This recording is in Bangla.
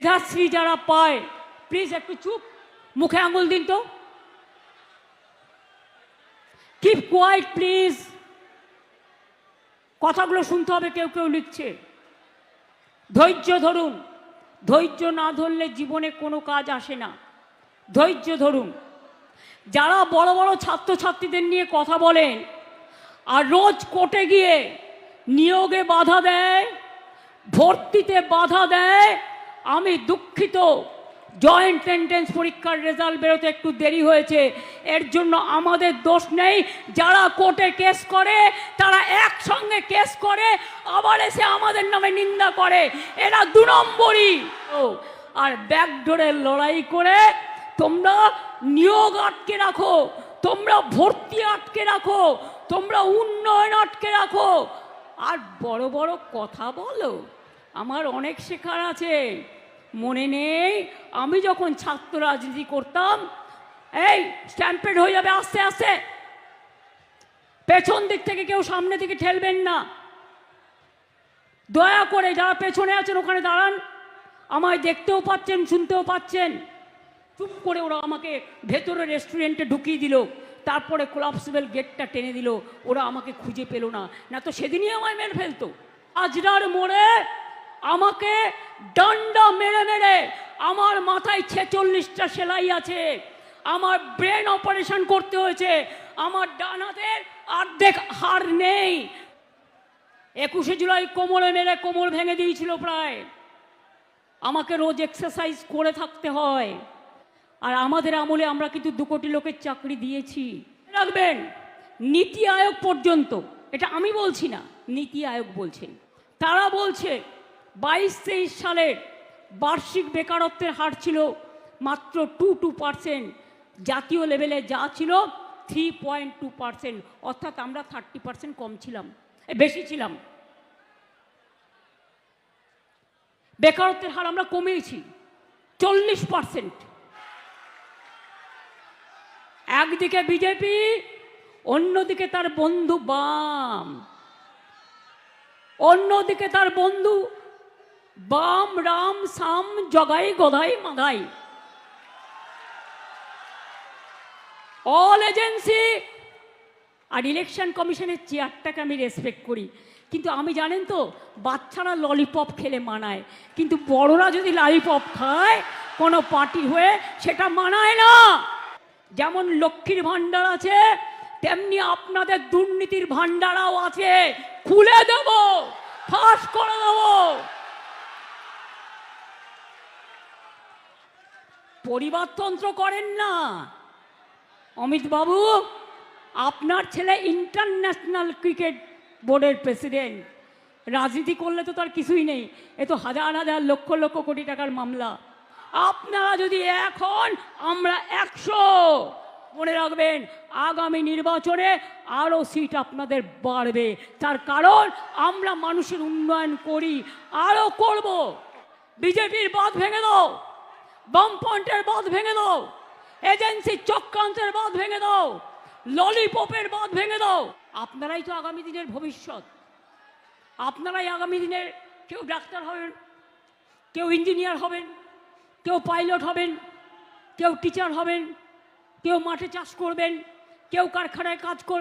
মেধাশ্রী যারা পায় প্লিজ একটু চুপ, মুখে আঙুল দিন তো। কিপ কোয়াইট প্লিজ কথাগুলো শুনতে হবে, কেউ কেউ লিখছে। ধৈর্য ধরুন। ধৈর্য না ধরলে জীবনে কোনো কাজ আসে না। ধৈর্য ধরুন। যারা বড় বড় ছাত্রছাত্রীদের নিয়ে কথা বলেন, আর রোজ কোর্টে গিয়ে নিয়োগে বাধা দেয়, ভর্তিতে বাধা দেয় আমি দুঃখিত। জয়েন্ট এন্ট্রেন্স পরীক্ষার রেজাল্ট বেরোতে একটু দেরি হয়েছে। এর জন্য আমাদের দোষ নেই। যারা কোর্টে কেস করে, তারা একসঙ্গে কেস করে, আবার এসে আমাদের নামে নিন্দা করে। এরা দু নম্বরই। আর ব্যাকডোরের লড়াই করে তোমরা নিয়োগ আটকে রাখো, তোমরা ভর্তি আটকে রাখো, তোমরা উন্নয়ন আটকে রাখো। আর বড় বড় কথা বলো। আমার অনেক শেখার আছে। মনে নেই, আমি যখন ছাত্র রাজনীতি করতাম, এই স্ট্যাম্পেড হয়ে যাবে আস্তে আস্তে। পেছন দিক থেকে কেউ সামনে দিকে ঠেলবেন না। দয়া করে যারা পেছনে আছেন, ওখানে দাঁড়ান। আমায় দেখতেও পাচ্ছেন, শুনতেও পাচ্ছেন। চুপ করে ওরা আমাকে ভেতরে রেস্টুরেন্টে ঢুকিয়ে দিল। তারপরে কোলাপসিবল গেটটা টেনে দিল। ওরা আমাকে খুঁজে পেল না। না তো সেদিনই আমায় মেরে ফেলতো। আজরার মোড়ে আমাকে ডান্ডা মেরে মেরে আমার মাথায় ছেচল্লিশটা সেলাই আছে। আমার ব্রেন অপারেশন করতে হয়েছে। আমার ডান হাতের অর্ধেক হার নেই। একুশে জুলাই কোমরে মেরে কোমর ভেঙে দিয়েছিল প্রায়। আমাকে রোজ এক্সারসাইজ করে থাকতে হয়। আর আমাদের আমলে আমরা কিন্তু দু কোটি লোকের চাকরি দিয়েছি। রাখবেন, নীতি আয়োগ পর্যন্ত, এটা আমি বলছি না, নীতি আয়োগ বলছেন তারা বলছে বাইশ তেইশ সালের বার্ষিক বেকারত্বের হার ছিল মাত্র টু টু পার্সেন্ট। জাতীয় লেভেলে যা ছিল থ্রি পয়েন্ট টু পার্সেন্ট। অর্থাৎ আমরা থার্টি পার্সেন্ট কম ছিলাম বেশি ছিলাম। বেকারত্বের হার আমরা কমিয়েছি চল্লিশ পার্সেন্ট। একদিকে বিজেপি, অন্যদিকে তার বন্ধু বাম। অন্যদিকে তার বন্ধু বাম, রাম, সাম, জগাই, গদাই মাগাই অল এজেন্সি আর ইলেকশন কমিশনের চেয়ারটাকে আমি রেসপেক্ট করি। কিন্তু আমি জানেন তো, বাচ্চারা ললিপপ খেলে মানায়। কিন্তু বড়রা যদি ললিপপ খায়, কোনো পার্টি হয়ে সেটা মানায় না। যেমন লক্ষ্মীর ভাণ্ডার আছে, তেমনি আপনাদের দুর্নীতির ভাণ্ডারাও আছে। খুলে দেব, ফাঁস করে দেব। পরিবারতন্ত্র করেন না। অমিত বাবু, আপনার ছেলে ইন্টারন্যাশনাল ক্রিকেট বোর্ডের প্রেসিডেন্ট। রাজনীতি করলে তো তার কিছুই নেই। এ তো হাজার হাজার লক্ষ লক্ষ কোটি টাকার মামলা। আপনারা যদি এখন আমরা একশো। মনে রাখবেন, আগামী নির্বাচনে আরও সিট আপনাদের বাড়বে। তার কারণ, আমরা মানুষের উন্নয়ন করি, আরও করব। বিজেপির বাঁধ ভেঙে দাও। বামপন্টের বাঁধ ভেঙে দাও। এজেন্সির চক্রান্তের বাঁধ ভেঙে দাও। ললিপপের বাঁধ ভেঙে দাও। আপনারাই তো আগামী দিনের ভবিষ্যৎ। আপনারাই আগামী দিনের কেউ ডাক্তার হবেন, কেউ ইঞ্জিনিয়ার হবেন, কেউ পাইলট হবেন, কেউ টিচার হবেন, কেউ মাঠে চাষ করবেন, কেউ কারখানায় কাজ করবেন।